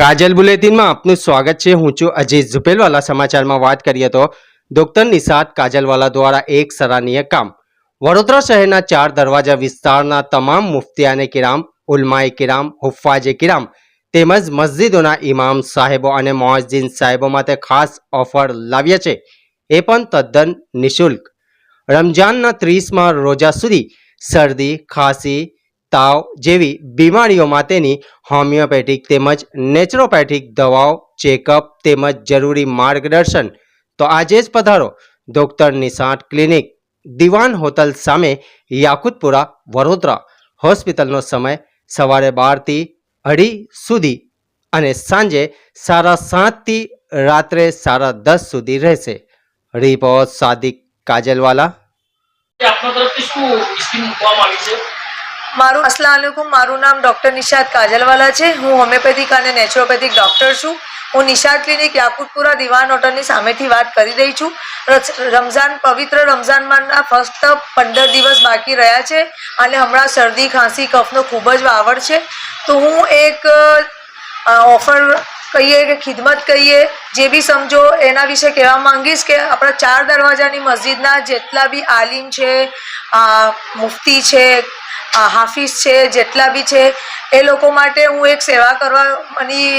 કાજલ બુલેટિનમાં આપનું સ્વાગત છે. હું છું અજય ઝુપેલવાલા. સમાચારમાં વાત કરીએ તો ડોક્ટર નિષાદ કાજલવાલા દ્વારા એક સરાહનીય કામ. વડોદરા શહેરના ચાર દરવાજા વિસ્તારના તમામ મુફતિયાને કિરામ, ઉલમાએ કિરામ, હુફાજે કિરામ તેમજ મસ્જિદોના ઇમામ સાહેબો અને મોહજિન સાહેબો માટે ખાસ ઓફર લાવ્યા છે. એ પણ તદ્દન નિઃશુલ્ક. રમજાનના ત્રીસમાં રોજા સુધી શરદી, ખાંસી તાવ જેવી બીમારીઓ માટેની હોમિયોપેથિક તેમજ નેચરોપેથિક દવાઓ, ચેકઅપ તેમજ જરૂરી માર્ગદર્શન. તો આજે જ પધારો doctor Nishant clinic, Diwan hotel સામે યાકુતપુરા, વડોદરા. હોસ્પિટલનો સમય સવારે બારથી અઢી સુધી અને સાંજે સાડા સાતથી રાત્રે સાડા દસ સુધી રહેશે. રિપોર્ટ સાદિક કાજલવાલા. આપના તરફથી શું સ્કીમ મૂકવામાં આવી છે? મારું અસલામ વાલેકુમ મારું નામ ડૉક્ટર નિશાદ કાજલવાલા છે. હું હોમિયોપેથિક અને નેચરોપેથિક ડૉક્ટર છું. હું નિશાદ ક્લિનિક યાકુતપુરા દિવાન હોટલની સામેથી વાત કરી રહી છું. રમઝાન, પવિત્ર રમઝાનમાંના ફક્ત પંદર દિવસ બાકી રહ્યા છે અને હમણાં શરદી, ખાંસી, કફનો ખૂબ જ વાવડ છે. તો હું એક ઓફર કહીએ કે ખિદમત કહીએ, જે બી સમજો એના વિશે કહેવા માંગીશ કે આપણા ચાર દરવાજાની મસ્જિદના જેટલા બી આલિમ છે મુફતી છે હાફિઝ છે, જેટલા બી છે, એ લોકો માટે હું એક સેવા કરવાની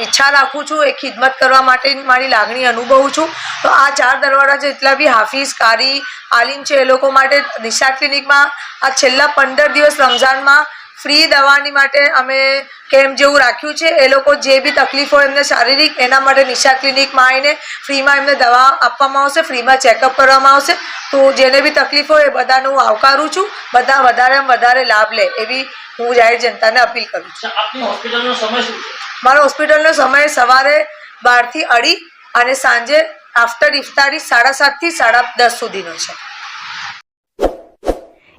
ઈચ્છા રાખું છું, એક ખિદમત કરવા માટે મારી લાગણી અનુભવું છું. તો આ ચાર દરવાજા જેટલા બી હાફિઝ, કારી, આલિમ છે, એ લોકો માટે નિશા ક્લિનિકમાં આ છેલ્લા પંદર દિવસ રમઝાનમાં ફ્રી દવાની માટે અમે કેમ્પ જેવું રાખ્યું છે. એ લોકો જે બી તકલીફ હોય એમને શારીરિક એના માટે નિશા ક્લિનિકમાં આવીને ફ્રીમાં એમને દવા આપવામાં આવશે ફ્રીમાં ચેકઅપ કરવામાં આવશે. તો જેને બી તકલીફ હોય એ બધાને હું આવકારું છું. બધા વધારેમાં વધારે લાભ લે એવી હું જાહેર જનતાને અપીલ કરું છે? મારો હોસ્પિટલનો સમય સવારે બારથી અઢી અને સાંજે આફ્ટર ઇફતારી સાડા સાતથી સાડા દસ સુધીનો છે.